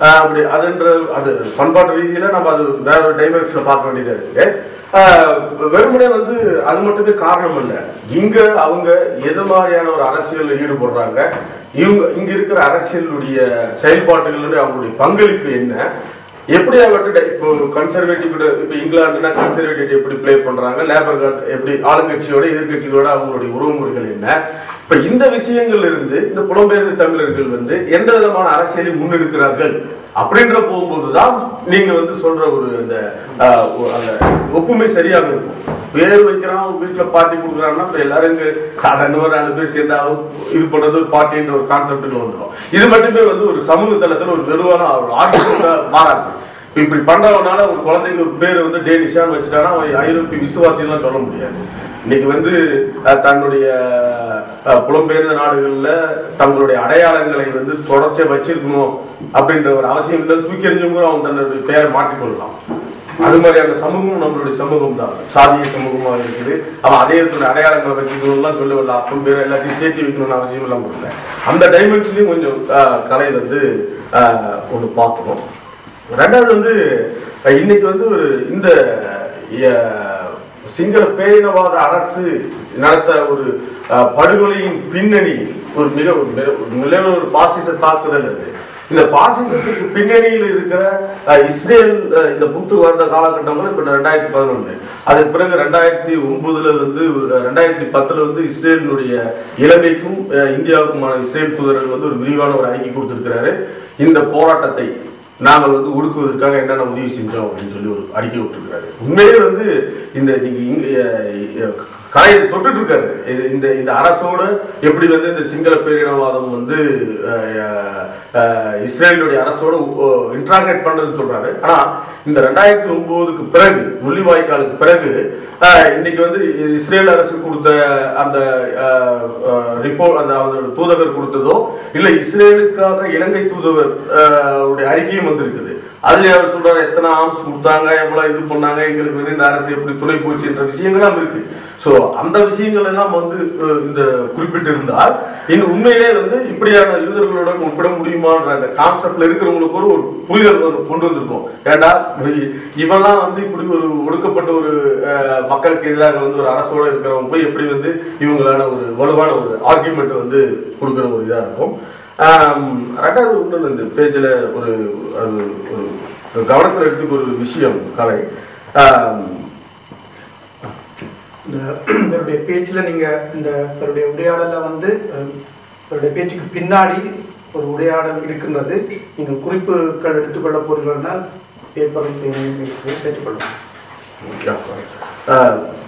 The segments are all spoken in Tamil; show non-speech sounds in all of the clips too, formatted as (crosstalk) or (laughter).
அப்படி அதுன்ற அது பண்பாட்டு ரீதியில நம்ம அது வேற ஒரு டைமென்ஷன்ல பார்க்க வேண்டியதா இருக்கு. வெறுமனே வந்து அது மட்டுமே காரணம் இல்லை. இங்க அவங்க எது மாதிரியான ஒரு அரசியலில் ஈடுபடுறாங்க இவங்க இங்க இருக்கிற அரசியலுடைய செயல்பாடுகளுடைய அவங்களுடைய பங்களிப்பு என்ன எப்படி அவர்கிட்ட இப்போ கன்சர்வேட்டிவ் இப்போ இங்கிலாந்துனா கன்சர்வேட்டிவ் எப்படி ப்ளே பண்றாங்க லேபர் எப்படி ஆளுங்கட்சியோட எதிர்கட்சிகளோட அவங்களுடைய உறவுமுறைகள் என்ன? இப்ப இந்த விஷயங்கள்ல இருந்து இந்த புலம்பெயர்ந்த தமிழர்கள் வந்து எந்த விதமான அரசியலை முன்னெடுக்கிறார்கள்? அப்படின்ற போகும்போதுதான் நீங்க வந்து சொல்ற ஒரு அந்த அந்த ஒப்புமை சரியாக இருக்கும். பேர் வைக்கிறான் வீட்டுல பார்ட்டி கொடுக்குறான்னா இப்ப எல்லாரும் இங்க சாதாரண நாலு பேர் சேர்ந்தாலும் இது பண்றது ஒரு பார்ட்டின்ற ஒரு கான்செப்டுக்கு வந்துடும் இது மட்டுமே வந்து ஒரு சமூக தளத்துல ஒரு வெறுவான ஒரு ஆர்டிஸ்டா மாறாது. இப்படி பண்றவனால ஒரு குழந்தைக்கு ஒரு பேர் வந்து டேனிஷான்னு வச்சுட்டானா அவன் ஐரோப்பிய விசுவாசியெல்லாம் சொல்ல முடியாது. இன்னைக்கு வந்து தன்னுடைய புலம்பெயர்ந்த நாடுகளில் தங்களுடைய அடையாளங்களை வந்து தொடர்ச்சியா வச்சிருக்கணும் அப்படின்ற ஒரு அவசியம் இல்லை. தூக்கி எறிஞ்சும் கூட அவன் தன்னுடைய பெயரை மாற்றிக்கொள்ளலாம். அது மாதிரியான சமூகம் நம்மளுடைய சமூகம் தான். சாதிய சமூகமாக இருக்குது. அவன் அதே இடத்துல அடையாளங்களை வச்சுக்கணும்லாம் சொல்ல வரல அப்பம் பேர் எல்லாத்தையும் சேர்த்து வைக்கணும்னு அவசியம் எல்லாம் கொடுக்கல அந்த டைமென்ஷன்லையும் கொஞ்சம் கலை வந்து ஒன்று பார்க்கணும் ரெண்டாவது வந்து இன்னைக்கு வந்து ஒரு இந்த சிங்கள பேரினவாத அரசு நடத்த ஒரு அஹ், படுகொலையின் பின்னணி ஒரு மிக மிக- ஒரு நிலவர ஒரு பாசிச தாக்குதல் அது. இந்த பாசிசத்துக்கு பின்னணியில் இருக்கிற இஸ்ரேல் இந்த புத்து வந்த காலகட்டம் வந்து இப்ப ரெண்டாயிரத்தி பதினொன்று அதுக்கு பிறகு ரெண்டாயிரத்தி ஒன்பதுல இருந்து ரெண்டாயிரத்தி பத்துல வந்து இஸ்ரேலினுடைய இலங்கைக்கும் இந்தியாவுக்குமான இஸ்ரேல் தூதர்கள் வந்து ஒரு விரிவான ஒரு அறிக்கை கொடுத்திருக்கிறாரு. இந்த போராட்டத்தை நாங்கள் வந்து ஒடுக்குவதற்காக என்னென்ன உதவி செஞ்சோம் அப்படின்னு சொல்லி ஒரு அறிக்கை விட்டுருக்கிறாரு உண்மையிலே வந்து இந்த நீங்கள் இங்கே அஹ், கலையை தொட்டுட்டு இருக்காரு. இது- இந்த இந்த அரசோட எப்படி வந்து இந்த சிங்கள பேரினவாதம் வந்து இஸ்ரேலுடைய அரசோட இன்ட்ராகேட் பண்றதுன்னு சொல்றாரு. ஆனா இந்த ரெண்டாயிரத்தி ஒன்பதுக்கு பிறகு முள்ளிவாய்க்காலுக்கு பிறகு இன்னைக்கு வந்து இஸ்ரேல் அரசு கொடுத்த அந்த ரிப்போர்ட் அந்த அவரோட தூதகர் கொடுத்ததோ இல்லை இஸ்ரேலுக்காக இலங்கை தூதவர் உடைய அறிக்கையும் வந்திருக்குது. அதுல அவர் சொல்றாரு எத்தனை ஆர்ம்ஸ் கொடுத்தாங்க எவ்வளவு இது பண்ணாங்க எங்களுக்கு வந்து இந்த அரசு எப்படி துணை போச்சுன்ற விஷயங்கள்லாம் இருக்கு. ஸோ அந்த விஷயங்கள் எல்லாம் வந்து இந்த குறிப்பிட்டு இருந்தால் இன்னும் உண்மையிலே வந்து இப்படியான யூதர்களுடன் ஒப்பிட முடியுமான்ற அந்த கான்செப்ட்ல இருக்கிறவங்களுக்கு ஒரு ஒரு புரிதல் வந்து கொண்டு வந்திருக்கும். ஏண்டா இவெல்லாம் இவன்லாம் வந்து இப்படி ஒரு ஒடுக்கப்பட்ட ஒரு மக்களுக்கு எதிராக வந்து ஒரு அரசோட இருக்கிறவங்க போய் எப்படி வந்து இவங்களான ஒரு வலுவான ஒரு ஆர்குமெண்ட் வந்து கொடுக்குற ஒரு இதாக இருக்கும். ரெண்டாவது ஒன்று இந்த பேஜில் ஒரு அது ஒரு கவனத்தில் எடுத்துக்க ஒரு விஷயம் கலை. இந்த (clears throat) இவருடைய பேச்சில் நீங்கள் இந்த இவருடைய உரையாடலில் வந்து இவருடைய பேச்சுக்கு பின்னாடி ஒரு உரையாடல் இருக்கின்றது. நீங்கள் குறிப்புகள் எடுத்துக்கொள்ள போகிறீர்கள்னால் பேப்பரும் பேனையும்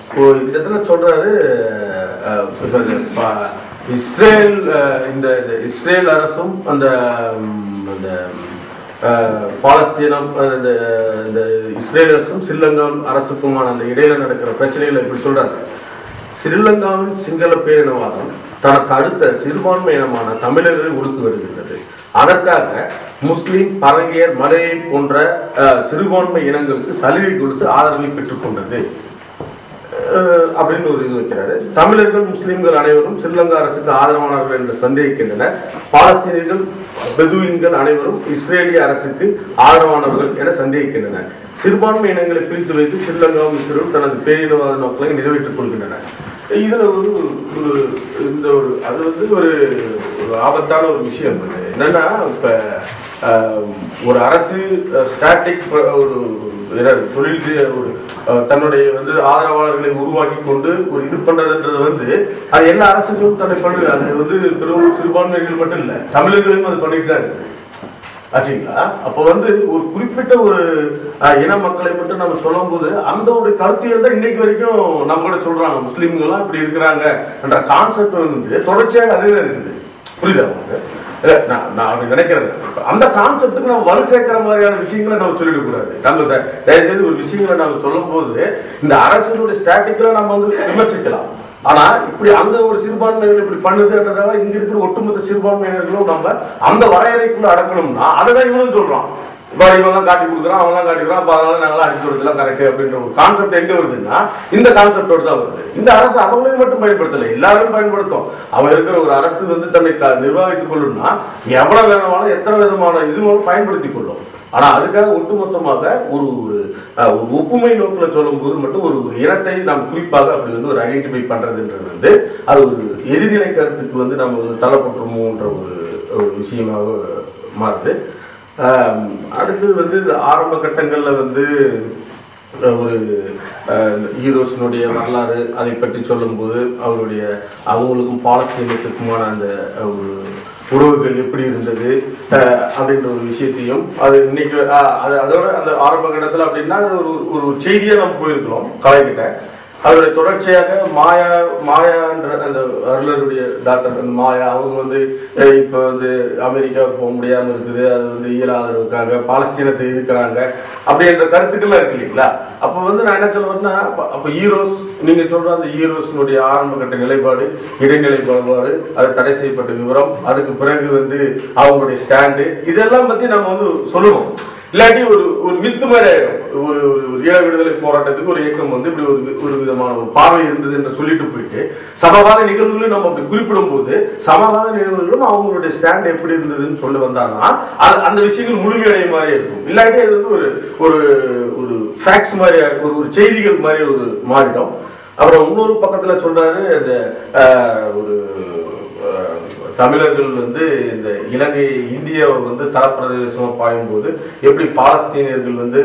இப்போ இந்த இடத்துல சொல்றாரு uh, uh, இஸ்ரேல் uh, இந்த இந்த இஸ்ரேல் அரசும் அந்த அந்த பாலஸ்தீனம் இந்த இந்த இஸ்ரேல் அரசும் ஸ்ரீலங்கா அரசுக்குமான அந்த இடையில நடக்கிற பிரச்சனைகளை இப்படி சொல்றாரு ஸ்ரீலங்காவின் சிங்கள பேரினவாதம் தனக்கு அடுத்த சிறுபான்மை இனமான தமிழர்களை ஒடுக்கி வருகின்றது. அதற்காக முஸ்லிம் பரங்கியர் மலையை போன்ற சிறுபான்மை இனங்களுக்கு சலுகை கொடுத்து ஆதரவை பெற்றுக்கொண்டது அப்படின்னு ஒரு இது வைக்கிறாரு. தமிழர்கள் முஸ்லிம்கள் அனைவரும் ஸ்ரீலங்கா அரசுக்கு ஆதரவானவர்கள் என்று சந்தேகிக்கின்றனர். பாலஸ்தீனியர்கள் பெதுவின்கள் அனைவரும் இஸ்ரேலிய அரசுக்கு ஆதரவானவர்கள் என சந்தேகிக்கின்றனர். சிறுபான்மை இனங்களை பிரித்து வைத்து ஸ்ரீலங்காவும் இஸ்ரேலும் தனது பேரினவாத நோக்கங்களை நிறைவேற்றிக் கொள்கின்றன இதுல ஒரு ஒரு இந்த ஒரு அது வந்து ஒரு ஒரு ஆபத்தான ஒரு விஷயம். என்னன்னா இப்ப ஒரு அரசு ஸ்டாட்டிக் ஒரு தொழில் ஒரு தன்னுடைய வந்து ஆதரவாளர்களை உருவாக்கி கொண்டு ஒரு இது பண்றதுன்றது வந்து அது எல்லா அரசுகளும் தன்னை பண்ணுது. அது வந்து பெரும் சிறுபான்மைகள் மட்டும் இல்ல தமிழர்களும் அது பண்ணிட்டு தான் இருக்கு ஆச்சுங்களா? அப்ப வந்து ஒரு குறிப்பிட்ட ஒரு இன மக்களை மட்டும் நம்ம சொல்லும் போது அந்த ஒரு கருத்தியல் தான் இன்னைக்கு வரைக்கும் நம்ம கூட சொல்றாங்க. முஸ்லீம்கள்லாம் இப்படி இருக்கிறாங்க என்ற கான்செப்ட் வந்து தொடர்ச்சியாக அதே தான் இருக்குது. புரியுதா உங்களுக்கு? நான் நான் அப்படி நினைக்கிறேன் அந்த கான்செப்டுக்கு நம்ம வலு சேர்க்கிற மாதிரியான விஷயங்களை நம்ம சொல்லிடக்கூடாது நம்ம தயவுசெய்து ஒரு விஷயங்களை நம்ம சொல்லும் போது இந்த அரசினுடைய ஸ்டாட்டிக்ல நம்ம வந்து விமர்சிக்கலாம். ஆனா இப்படி அந்த ஒரு சிறுபான்மையினர் இப்படி பண்ணுதுன்றதால இங்க இருக்கிற ஒட்டுமொத்த சிறுபான்மையினர்களும் நம்ம அந்த வரையறைக்குள்ள அடக்கணும்னா அதை தான் இவனும் சொல்றான். இப்போ இவங்கெல்லாம் காட்டி கொடுக்குறான் அவங்களாம் காட்டிக்கிறான் அப்போ அதனால நாங்களாம் அடிச்சு கொடுத்தலாம் கரெக்ட் அப்படின்ற ஒரு கான்செப்ட் எங்க வருதுன்னா இந்த கான்செப்டோடு தான் வருது. இந்த அரசு அவங்களையும் மட்டும் பயன்படுத்தலை எல்லாரும் பயன்படுத்தும். அவன் இருக்கிற ஒரு அரசு வந்து தன்னை நிர்வகித்துக் கொள்ளும்னா எவ்வளவு வேணுமாலும் எத்தனை விதமான இதுவும் பயன்படுத்தி பயன்படுத்திக் கொள்ளும். ஆனா அதுக்காக ஒட்டுமொத்தமாக ஒரு ஒரு ஒரு ஒப்புமை நோக்கில் சொல்லும் போது மட்டும் ஒரு இனத்தை நாம் குறிப்பாக அப்படி வந்து ஒரு ஐடென்டிஃபை பண்றதுன்றது வந்து அது ஒரு எதிர்நிலை கருத்துக்கு வந்து நம்ம வந்து தள்ளப்பட்டுருமோன்ற ஒரு ஒரு விஷயமாக மாறுது. அடுத்தது வந்து இந்த ஆரம்ப கட்டங்களில் வந்து ஒரு அஹ், ஹீரோஸினுடைய வரலாறு அதை பற்றி சொல்லும்போது அவருடைய அவங்களுக்கும் பாலஸ்தீனத்துக்குமான அந்த ஒரு உறவுகள் எப்படி இருந்தது அப்படின்ற ஒரு விஷயத்தையும் அது இன்னைக்கு அது அதோட அந்த ஆரம்ப கட்டத்தில் அப்படின்னா அது ஒரு ஒரு செய்தியாக நம்ம போயிருக்கிறோம் கலைக்கிட்ட அதோட தொடர்ச்சியாக மாயா மாயான்ற அந்த அருளருடைய டாக்டர் அந்த மாயா அவங்க வந்து இப்போ வந்து அமெரிக்காவுக்கு போக முடியாமல் இருக்குது அது வந்து ஈழ ஆதரவுக்காக பாலஸ்தீனத்தை இருக்கிறாங்க அப்படின்ற கருத்துக்கள்லாம் இருக்கு இல்லைங்களா? அப்போ வந்து நான் என்ன சொல்லுவேன்னா அப்போ ஈரோஸ் நீங்கள் ஹீரோஸ் அந்த ஹீரோஸ்னுடைய ஆரம்ப கட்ட நிலைப்பாடு இடைநிலை பாகுபாடு அது தடை செய்யப்பட்ட விவரம் அதுக்கு பிறகு வந்து அவங்களுடைய ஸ்டாண்டு இதெல்லாம் பற்றி நம்ம வந்து சொல்லணும் இல்லாட்டி ஒரு ஒரு மித்து மாதிரி ஆயிடும். ஒரு ஒரு ஒரு ஈழ விடுதலை போராட்டத்துக்கு ஒரு இயக்கம் வந்து இப்படி ஒரு ஒரு விதமான ஒரு பார்வை இருந்தது என்று சொல்லிட்டு போயிட்டு சமகால நிகழ்வுகளும் நம்ம அப்படி குறிப்பிடும் போது சமகால நிகழ்வுகளும் அவங்களுடைய ஸ்டாண்ட் எப்படி இருந்ததுன்னு சொல்லி வந்தாங்கன்னா அது அந்த விஷயங்கள் முழுமையடைய மாதிரி இருக்கும். இல்லாட்டி அது வந்து ஒரு ஒரு ஒரு ஃபேக்ட்ஸ் மாதிரி ஒரு ஒரு செய்திகள் மாதிரி ஒரு மாறிடும். அப்புறம் இன்னொரு பக்கத்தில் சொல்றாரு இந்த ஒரு தமிழர்கள் வந்து இந்த இலங்கை இந்தியாவை வந்து தரப்பிரதேசமா பாயும்போது எப்படி பாலஸ்தீனியர்கள் வந்து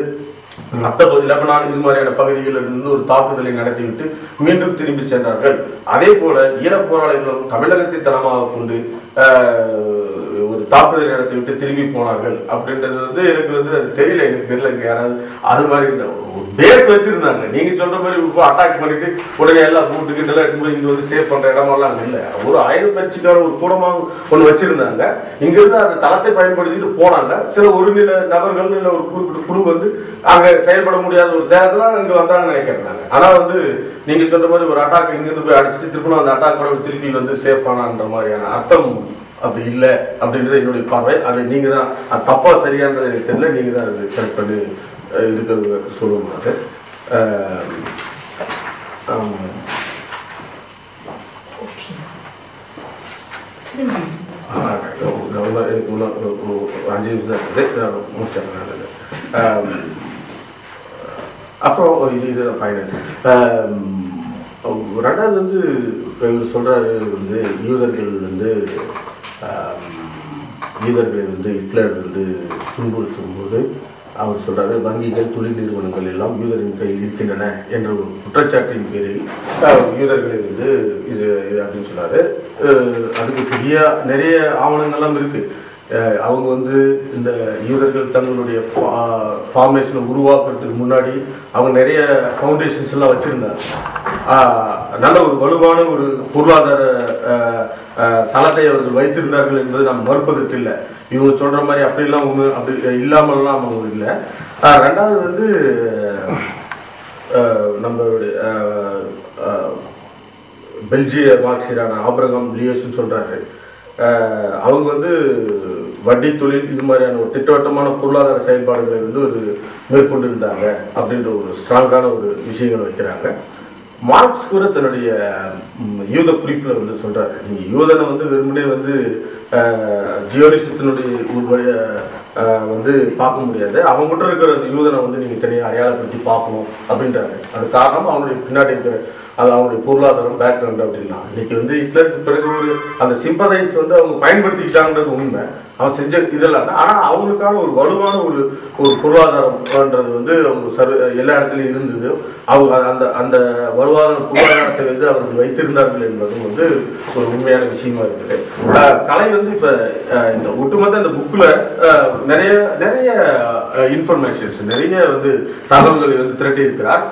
மற்ற பகுதி லெபனான் இது மாதிரியான பகுதிகளில் இருந்து ஒரு தாக்குதலை நடத்திவிட்டு மீண்டும் திரும்பி சென்றார்கள். அதே போல ஈழப் போராளிகளும் தமிழகத்தை தளமாக கொண்டு ஒரு தாக்குதல் இடத்தை விட்டு திரும்பி போனார்கள் அப்படின்றது வந்து எனக்கு வந்து அது தெரியல எனக்கு தெரியல. யாராவது அது மாதிரி பேஸ் வச்சிருந்தாங்க. நீங்க சொல்ற மாதிரி இப்போ அட்டாக் பண்ணிட்டு உடனே எல்லாம் கூட்டுக்கிட்டு எல்லாம் இங்க வந்து சேவ் பண்ற இடமெல்லாம் இல்லை. ஒரு ஆயுத பயிற்சிக்கார ஒரு கூடமாக ஒன்று வச்சிருந்தாங்க. இங்க இருந்து அந்த தளத்தை பயன்படுத்திட்டு போனாங்க. சில ஒரு நில நபர்கள் இல்லை ஒரு குறிப்பிட்ட குழு வந்து அங்க செயல்பட முடியாத ஒரு தேவையில இங்க வந்தாங்கன்னு நினைக்கிறாங்க ஆனா வந்து நீங்க சொல்ற மாதிரி ஒரு அட்டாக் இங்கிருந்து போய் அடிச்சுட்டு திருப்பணும் அந்த அட்டாக் கூட திருப்பி வந்து சேஃப் ஆனான்ற மாதிரியான அர்த்தம் அப்படி இல்லை அப்படின்றது என்னுடைய பார்வை. அது நீங்க தான் அது தப்பா சரியானது எனக்கு தெரியல நீங்க தான் அது கரெக்ட் பண்ணி இருக்கிறது சொல்லுங்க அது. எனக்கு இன்னும் அஞ்சு நிமிஷம் தான் இருக்குது. ஆம், அப்புறம் இது இது ஃபைனல் ரெண்டாவது வந்து இப்ப இவர் சொல்றாரு வந்து யூதர்கள் வந்து யூதர்களை வந்து ஹிட்லர் வந்து துன்புறுத்தும் போது அவர் சொல்கிறாரு வங்கிகள் தொழில் நிறுவனங்கள் எல்லாம் யூதரின் கையில் இருக்கின்றன என்ற ஒரு குற்றச்சாட்டின் பேரில் யூதர்களை வந்து இது இது அப்படின்னு சொன்னார் அதுக்கு பெரிய நிறைய ஆவணங்கள்லாம் இருக்குது அவங்க வந்து இந்த யூதர்கள் தங்களுடைய ஃபார்மேஷனை உருவாக்குறதுக்கு முன்னாடி அவங்க நிறைய ஃபவுண்டேஷன்ஸ் எல்லாம் வச்சுருந்தாங்க. நல்ல ஒரு வலுவான ஒரு பொருளாதார தளத்தை அவர்கள் வைத்திருந்தார்கள் என்பது நாம் மறுப்பதற்கு இல்லை. இவங்க சொல்ற மாதிரி அப்படிலாம் ஒன்று அப்படி இல்லாமல்லாம் அவங்க இல்லை. ரெண்டாவது வந்து நம்மளுடைய பெல்ஜிய மார்க்சியரான ஆபிரகாம் லியோஸ்ன்னு சொல்றாரு. அவங்க வந்து வட்டி தொழில் இது மாதிரியான ஒரு திட்டவட்டமான பொருளாதார செயல்பாடுகளை வந்து ஒரு மேற்கொண்டிருந்தாங்க அப்படின்ற ஒரு ஸ்ட்ராங்கான ஒரு விஷயங்களை வைக்கிறாங்க. மார்க்ஸ் கூட தன்னுடைய யூத குறிப்பில் வந்து சொல்கிறாரு நீங்கள் யூதனை வந்து வெறுமனே வந்து ஜியோனிசத்தினுடைய ஒரு வந்து பார்க்க முடியாது. அவங்ககிட்ட இருக்கிற அந்த யூதனை வந்து நீங்கள் தனியாக அடையாளப்படுத்தி பார்க்கணும் அப்படின்றாரு. அது காரணம் அவனுடைய பின்னாடி இருக்கிற அது அவனுடைய பொருளாதாரம் பேக்ரவுண்ட் அப்படின்னா இன்னைக்கு வந்து ஹிட்லருக்கு பிறகு ஒரு அந்த சிம்பதைஸ் வந்து அவங்க பயன்படுத்திக்கிட்டாங்கன்றது உண்மை. அவன் செஞ்ச இதெல்லாம் ஆனால் அவங்களுக்கான ஒரு வலுவான ஒரு ஒரு பொருளாதாரம்ன்றது வந்து அவங்க சரு எல்லா இடத்துலையும் இருந்தது. அவங்க அந்த அந்த வலுவான பொருளாதாரத்தை வந்து அவர்கள் வைத்திருந்தார்கள் என்பதும் வந்து ஒரு உண்மையான விஷயமா இருக்குது. கலை வந்து இப்போ இந்த ஒட்டுமொத்த இந்த புக்கில் நிறைய நிறைய இன்ஃபர்மேஷன்ஸ் நிறைய வந்து தகவல்களை வந்து திரட்டி இருக்கிறார்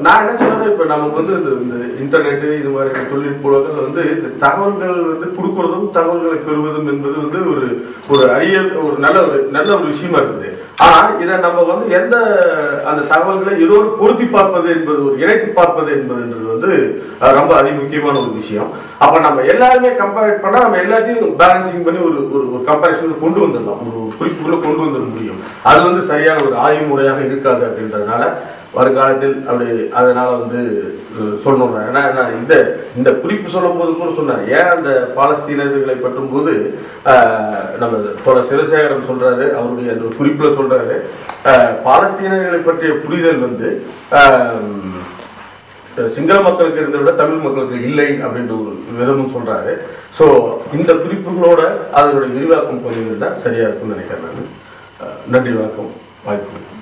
நான் என்ன இப்போ நமக்கு வந்து இந்த இந்த இன்டர்நெட்டு இது மாதிரி தொழில்நுட்ப உலகத்தில் வந்து இந்த தகவல்கள் வந்து கொடுக்கறதும் தகவல்களை பெறுவதும் என்பது வந்து ஒரு ஒரு அரிய ஒரு நல்ல ஒரு நல்ல ஒரு விஷயமா இருக்குது. ஆனா இதை நம்ம வந்து எந்த அந்த தகவல்களை ஏதோ ஒரு பொருத்தி பார்ப்பது என்பது ஒரு இணைத்து பார்ப்பது என்பதுன்றது வந்து ரொம்ப அதி முக்கியமான ஒரு விஷயம். அப்ப நம்ம எல்லாருமே கம்பேர் பண்ணா நம்ம எல்லாத்தையும் பேலன்சிங் பண்ணி ஒரு ஒரு கம்பேரிஷன் கொண்டு வந்துடலாம். ஒரு குறிப்புக்குள்ளே கொண்டு வந்துட முடியும். அது வந்து சரியான ஒரு ஆய்வு முறையாக இருக்காது அப்படின்றதுனால வருங்காலத்தில் அப்படி அதனால வந்து அஹ், சொல்லணும். ஏன்னா நான் இந்த இந்த குறிப்பு சொல்லும் போது கூட சொன்னார். ஏன் அந்த பாலஸ்தீனர்களை பற்றும் போது நம்ம தோழ சிவசேகரன் சொல்றாரு அவருடைய அந்த குறிப்புல சொல்றாரு. பாலஸ்தீனர்களை பற்றிய புரிதல் வந்து சிங்கள மக்களுக்கு இருந்த விட தமிழ் மக்களுக்கு இல்லை அப்படின்ற ஒரு விதமும் சொல்றாரு. ஸோ இந்த குறிப்புகளோட அதனுடைய விரிவாக்கம் பண்ணியிருந்தால் தான் சரியா இருக்கும்னு நினைக்கிறேன் நான். நன்றி வணக்கம். வாய்ப்பு